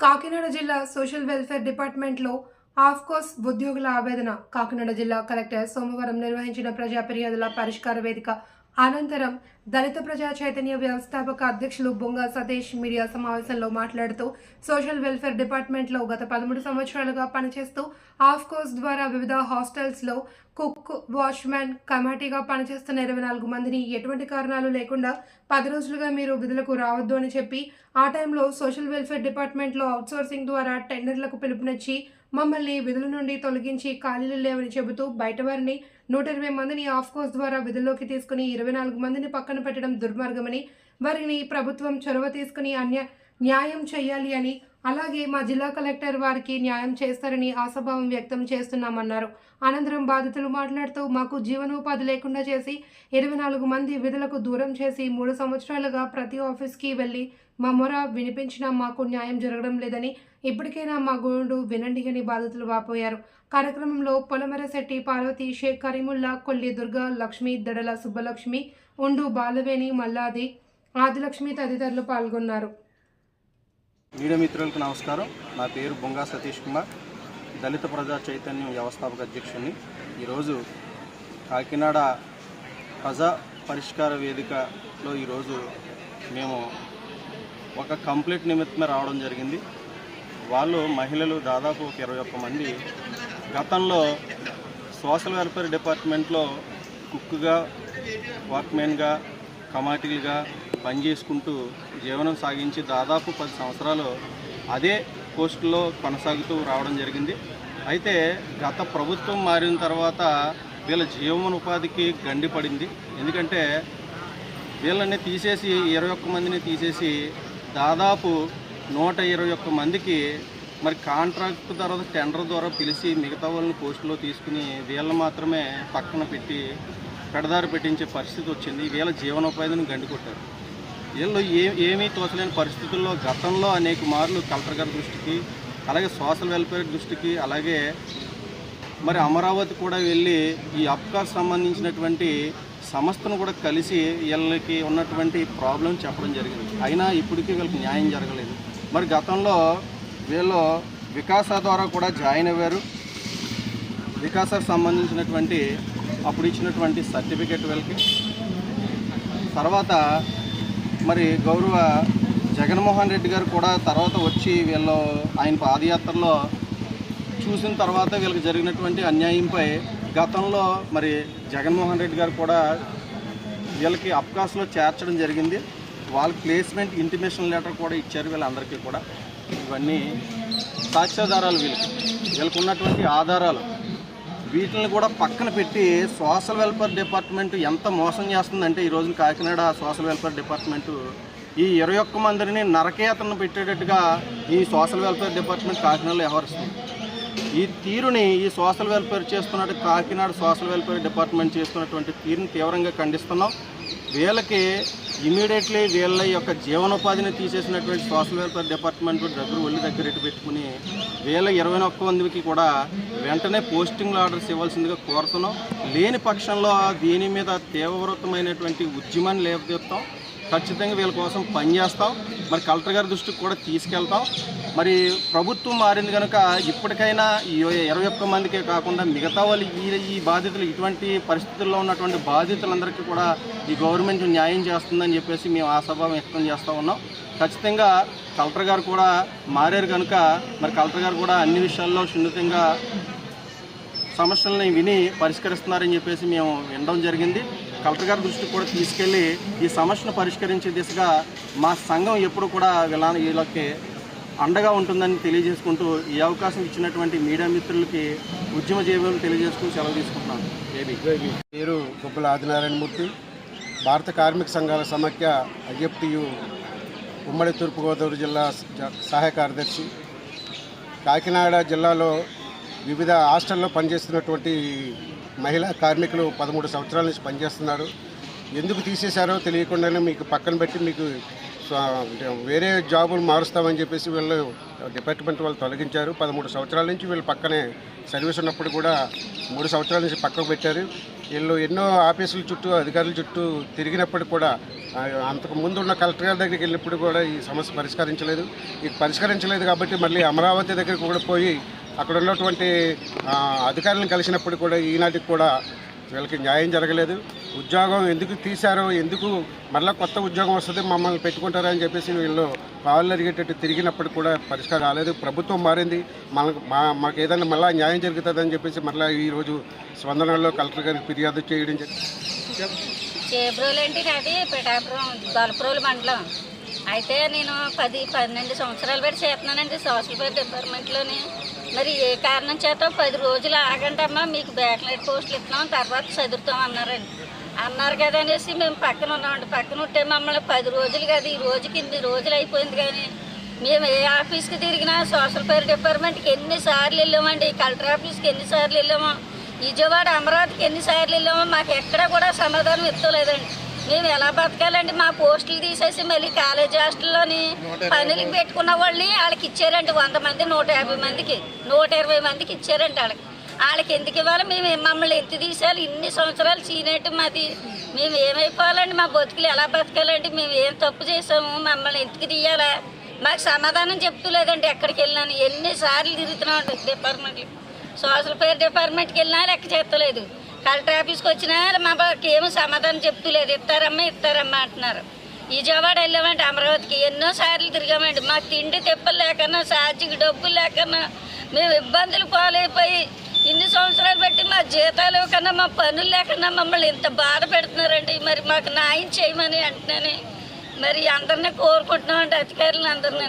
కాకినాడ జిల్లా social welfare డిపార్ట్మెంట్లో of course ఉద్యోగుల ఆవేదన. కాకినాడ జిల్లా కలెక్టర్ సోమవారం నిర్వహించిన ప్రజా ఫిర్యాదుల పరిష్కార వేదిక అనంతరం దళిత ప్రజా చైతన్య వ్యవస్థాపక అధ్యక్షులు బొంగ సతీష్ మీడియా సమావేశంలో మాట్లాడుతూ సోషల్ వెల్ఫేర్ డిపార్ట్మెంట్లో గత పదమూడు సంవత్సరాలుగా పనిచేస్తూ ఆఫ్కోర్స్ ద్వారా వివిధ హాస్టల్స్లో కుక్ వాచ్మ్యాన్ కమాటీగా పనిచేస్తున్న ఇరవై నాలుగు మందిని ఎటువంటి కారణాలు లేకుండా పది రోజులుగా మీరు విధులకు రావద్దు అని చెప్పి ఆ టైంలో సోషల్ వెల్ఫేర్ డిపార్ట్మెంట్లో అవుట్సోర్సింగ్ ద్వారా టెండర్లకు పిలుపునిచ్చి మమ్మల్ని విధుల నుండి తొలగించి ఖాళీలు లేవని చెబుతూ బయట వారిని నూట ఇరవై మందిని ఆఫ్కోర్స్ ద్వారా విధుల్లోకి తీసుకుని ఇరవై నాలుగు మందిని పక్కన పెట్టడం దుర్మార్గమని వారిని ప్రభుత్వం చొరవ తీసుకుని అన్య న్యాయం చేయాలి అని అలాగే మా జిల్లా కలెక్టర్ వారికి న్యాయం చేస్తారని ఆశాభావం వ్యక్తం చేస్తున్నామన్నారు. అనంతరం బాధితులు మాట్లాడుతూ మాకు జీవనోపాధి లేకుండా చేసి ఇరవై నాలుగు మంది విధులకు దూరం చేసి మూడు సంవత్సరాలుగా ప్రతి ఆఫీస్కి వెళ్ళి మా మొర వినిపించినా మాకు న్యాయం జరగడం లేదని ఇప్పటికైనా మా గోడు వినండి అని బాధితులు వాపోయారు. కార్యక్రమంలో పొలమరశెట్టి పార్వతి షేక్ కరీముల్లా కొల్లి దుర్గా లక్ష్మి దడల సుబ్బలక్ష్మి ఉండు బాలవేణి మల్లాది ఆదిలక్ష్మి తదితరులు పాల్గొన్నారు. మీడియా మిత్రులకు నమస్కారం. నా పేరు బొంగా సతీష్ కుమార్. దళిత ప్రజా చైతన్యం వ్యవస్థాపక అధ్యక్షుడిని. ఈరోజు కాకినాడ ప్రజా పరిష్కార వేదికలో ఈరోజు మేము ఒక కంప్లీట్ నిమిత్తమే రావడం జరిగింది. వాళ్ళు మహిళలు దాదాపు ఒక ఇరవై ఒక్క మంది. గతంలో సోషల్ వెల్ఫేర్ డిపార్ట్మెంట్లో కుక్గా వాక్మెన్గా కమాటిల్గా పనిచేసుకుంటూ జీవనం సాగించి దాదాపు పది సంవత్సరాలు అదే పోస్టులో కొనసాగుతూ రావడం జరిగింది. అయితే గత ప్రభుత్వం మారిన తర్వాత వీళ్ళ జీవనోపాధికి గండి పడింది. ఎందుకంటే వీళ్ళని తీసేసి ఇరవై ఒక్క మందిని తీసేసి దాదాపు నూట ఇరవై ఒక్క మందికి మరి కాంట్రాక్ట్ తర్వాత టెండర్ ద్వారా పిలిచి మిగతా వాళ్ళని పోస్టులో తీసుకుని వీళ్ళని మాత్రమే పక్కన పెట్టి పెడదారి పెట్టించే పరిస్థితి వచ్చింది. వీళ్ళ జీవనోపాధిని గండి కొట్టారు. వీళ్ళు ఏ ఏమీ తోచలేని పరిస్థితుల్లో గతంలో అనేక మార్లు కలెక్టర్ గారి దృష్టికి అలాగే సోషల్ వెల్ఫేర్ దృష్టికి అలాగే మరి అమరావతి కూడా వెళ్ళి ఈ అప్కార్ సంబంధించినటువంటి సంస్థను కూడా కలిసి వీళ్ళకి ఉన్నటువంటి ప్రాబ్లం చెప్పడం జరిగింది. అయినా ఇప్పటికీ వీళ్ళకి న్యాయం జరగలేదు. మరి గతంలో వీళ్ళు వికాస ద్వారా కూడా జాయిన్ అయ్యారు. వికాసకు సంబంధించినటువంటి అప్పుడు ఇచ్చినటువంటి సర్టిఫికెట్ వీళ్ళకి. తర్వాత మరి గౌరవ జగన్మోహన్ రెడ్డి గారు కూడా తర్వాత వచ్చి వీళ్ళు ఆయన పాదయాత్రలో చూసిన తర్వాత వీళ్ళకి జరిగినటువంటి అన్యాయంపై గతంలో మరి జగన్మోహన్ రెడ్డి గారు కూడా వీళ్ళకి అప్కాస్లో చేర్చడం జరిగింది. వాళ్ళ ప్లేస్మెంట్ ఇంటిమేషన్ లెటర్ కూడా ఇచ్చారు వీళ్ళందరికీ కూడా. ఇవన్నీ సాక్ష్యాధారాలు వీళ్ళకి. వీళ్ళకి ఉన్నటువంటి ఆధారాలు. వీటిని కూడా పక్కన పెట్టి సోషల్ వెల్ఫేర్ డిపార్ట్మెంట్ ఎంత మోసం చేస్తుందంటే ఈ రోజున కాకినాడ సోషల్ వెల్ఫేర్ డిపార్ట్మెంటు ఈ ఇరవై ఒక్క మందిని నరకేతను పెట్టేటట్టుగా ఈ సోషల్ వెల్ఫేర్ డిపార్ట్మెంట్ కాకినాడలో వ్యవహరిస్తుంది. ఈ తీరుని ఈ సోషల్ వెల్ఫేర్ చేస్తున్నట్టు కాకినాడ సోషల్ వెల్ఫేర్ డిపార్ట్మెంట్ చేస్తున్నటువంటి తీరుని తీవ్రంగా ఖండిస్తున్నాం. వీళ్ళకి ఇమీడియట్లీ వీళ్ళ యొక్క జీవనోపాధిని తీసేసినటువంటి సోషల్ వెల్ఫేర్ డిపార్ట్మెంట్ దగ్గర ఒళ్ళు దగ్గర పెట్టుకుని వీళ్ళ ఇరవై ఒక్క మందికి కూడా వెంటనే పోస్టింగ్ ఆర్డర్స్ ఇవ్వాల్సిందిగా కోరుతున్నాం. లేని పక్షంలో దీని మీద తీవ్రతమైనటువంటి ఉద్యమాన్ని లేపదీస్తాం ఖచ్చితంగా వీళ్ళ కోసం పనిచేస్తాం మరి కలెక్టర్ గారి దృష్టికి కూడా తీసుకెళ్తాం. మరి ప్రభుత్వం మారింది కనుక ఇప్పటికైనా ఈ ఇరవై ఒక్క మందికే కాకుండా మిగతా వాళ్ళు ఈ ఈ బాధితులు ఇటువంటి పరిస్థితుల్లో ఉన్నటువంటి బాధితులందరికీ కూడా ఈ గవర్నమెంట్ న్యాయం చేస్తుందని చెప్పేసి మేము ఆశాభావం వ్యక్తం చేస్తూ ఉన్నాం. ఖచ్చితంగా కలెక్టర్ గారు కూడా మారారు కనుక మరి కలెక్టర్ గారు కూడా అన్ని విషయాల్లో సున్నితంగా సమస్యలని విని పరిష్కరిస్తున్నారని చెప్పేసి మేము వినడం జరిగింది. కలెక్టర్ గారి దృష్టికి కూడా తీసుకెళ్ళి ఈ సమస్యను పరిష్కరించే దిశగా మా సంఘం ఎప్పుడు కూడా వీళ్ళ వీళ్ళకి అండగా ఉంటుందని తెలియజేసుకుంటూ ఈ అవకాశం ఇచ్చినటువంటి మీడియా మిత్రులకి ఉద్యమ జీవనం తెలియజేసుకుని సెలవు తీసుకుంటున్నాను. ఏబీ పేరు గుబ్బల ఆదినారాయణమూర్తి. భారత కార్మిక సంఘాల సమాఖ్య ఐఎఫ్టియు ఉమ్మడి తూర్పుగోదావరి జిల్లా సహాయ కార్యదర్శి. కాకినాడ జిల్లాలో వివిధ హాస్టల్లో పనిచేస్తున్నటువంటి మహిళా కార్మికులు పదమూడు సంవత్సరాల నుంచి పనిచేస్తున్నారు. ఎందుకు తీసేశారో తెలియకుండానే మీకు పక్కన పెట్టి మీకు వేరే జాబులు మారుస్తామని చెప్పేసి వీళ్ళు డిపార్ట్మెంట్ వాళ్ళు తొలగించారు. పదమూడు సంవత్సరాల నుంచి వీళ్ళు పక్కనే సర్వీస్ ఉన్నప్పుడు కూడా మూడు సంవత్సరాల నుంచి పక్కకు పెట్టారు. వీళ్ళు ఎన్నో ఆఫీసుల చుట్టూ అధికారుల చుట్టూ తిరిగినప్పుడు కూడా అంతకు ముందు ఉన్న కలెక్టర్ గారి దగ్గరికి వెళ్ళినప్పుడు కూడా ఈ సమస్య పరిష్కరించలేదు. ఇది పరిష్కరించలేదు కాబట్టి మళ్ళీ అమరావతి దగ్గరికి కూడా పోయి అక్కడ ఉన్నటువంటి అధికారులను కలిసినప్పుడు కూడా ఈనాటికి కూడా వీళ్ళకి న్యాయం జరగలేదు. ఉద్యోగం ఎందుకు తీశారో ఎందుకు మళ్ళీ కొత్త ఉద్యోగం వస్తుంది మమ్మల్ని పెట్టుకుంటారా అని చెప్పేసి వీళ్ళు కాళ్ళు అరిగేటట్టు తిరిగినప్పుడు కూడా పరిష్కారం రాలేదు. ప్రభుత్వం మారింది. మనకు మా మాకు ఏదైనా మళ్ళీ న్యాయం జరుగుతుందని చెప్పేసి మళ్ళీ ఈరోజు స్పందనలో కలెక్టర్ గారికి ఫిర్యాదు చేయడం జరిగింది చేబ్రోలు పిఠాపురం దొలప్రోలు మండలం. అయితే నేను పది పన్నెండు సంవత్సరాలు పెట్టి చేస్తున్నానండి. సోషల్ వెల్ఫేర్ డిపార్ట్మెంట్లోని మరి ఏ కారణం చేత పది రోజులు ఆగండి అమ్మా మీకు బ్యాక్లైట్ పోస్టులు ఇస్తున్నాం తర్వాత చదువుతాం అన్నారండి. అన్నారు కదా అనేసి మేము పక్కన ఉన్నామండి. పక్కన ఉంటే మమ్మల్ని పది రోజులు కదా ఈ రోజుకి ఇన్ని రోజులు అయిపోయింది కానీ మేము ఏ ఆఫీస్కి తిరిగినా సోషల్ వెల్ఫేర్ డిపార్ట్మెంట్కి ఎన్నిసార్లు వెళ్ళామండి కలెక్టర్ ఆఫీస్కి ఎన్నిసార్లు వెళ్ళామో విజయవాడ అమరావతికి ఎన్నిసార్లు వెళ్ళామో మాకు ఎక్కడ కూడా సమాధానం ఇస్తలేదండి మేము ఎలా బతకాలండి? మా పోస్టులు తీసేసి మళ్ళీ కాలేజ్ హాస్టల్లోని పనులకి పెట్టుకున్న వాళ్ళని వాళ్ళకి ఇచ్చారండి వంద మంది నూట యాభై మందికి. నూట ఇరవై మందికి ఇచ్చారండి వాళ్ళకి. వాళ్ళకి ఎందుకు ఇవ్వాలి? మేము మమ్మల్ని ఎంత తీసేయాలి? ఇన్ని సంవత్సరాలు సీనేట్ మాది. మేము ఏమైపోవాలండి? మా బతుకులు ఎలా బతకాలండి? మేము ఏం తప్పు చేసాము మమ్మల్ని ఎందుకు తీయాలా? మాకు సమాధానం చెప్తలేదండి ఎక్కడికి వెళ్ళినాను ఎన్నిసార్లు తిరుగుతున్నాం డిపార్ట్మెంట్లు. సోషల్ ఫేర్ డిపార్ట్మెంట్కి వెళ్ళినా లెక్క చేస్తలేదు. కలెక్టర్ ఆఫీస్కి వచ్చినా మాకు ఏమో సమాధానం చెప్తలేదు. ఇస్తారమ్మా ఇస్తారమ్మా అంటున్నారు. విజయవాడ వెళ్ళామండి అమరావతికి ఎన్నో సార్లు తిరిగామండి. మాకు తిండి తిప్పలు లేకన్నా సాధ్యకి డబ్బులు లేకన్నా మేము ఇబ్బందులు పాలైపోయి ఇన్ని సంవత్సరాలు బట్టి మా జీతాలు కన్నా మా పనులు లేకన్నా మమ్మల్ని ఇంత బాధ పెడుతున్నారండి. మరి మాకు న్యాయం చేయమని అంటున్నాను. మరి అందరినీ కోరుకుంటున్నామండి అధికారులను అందరినీ.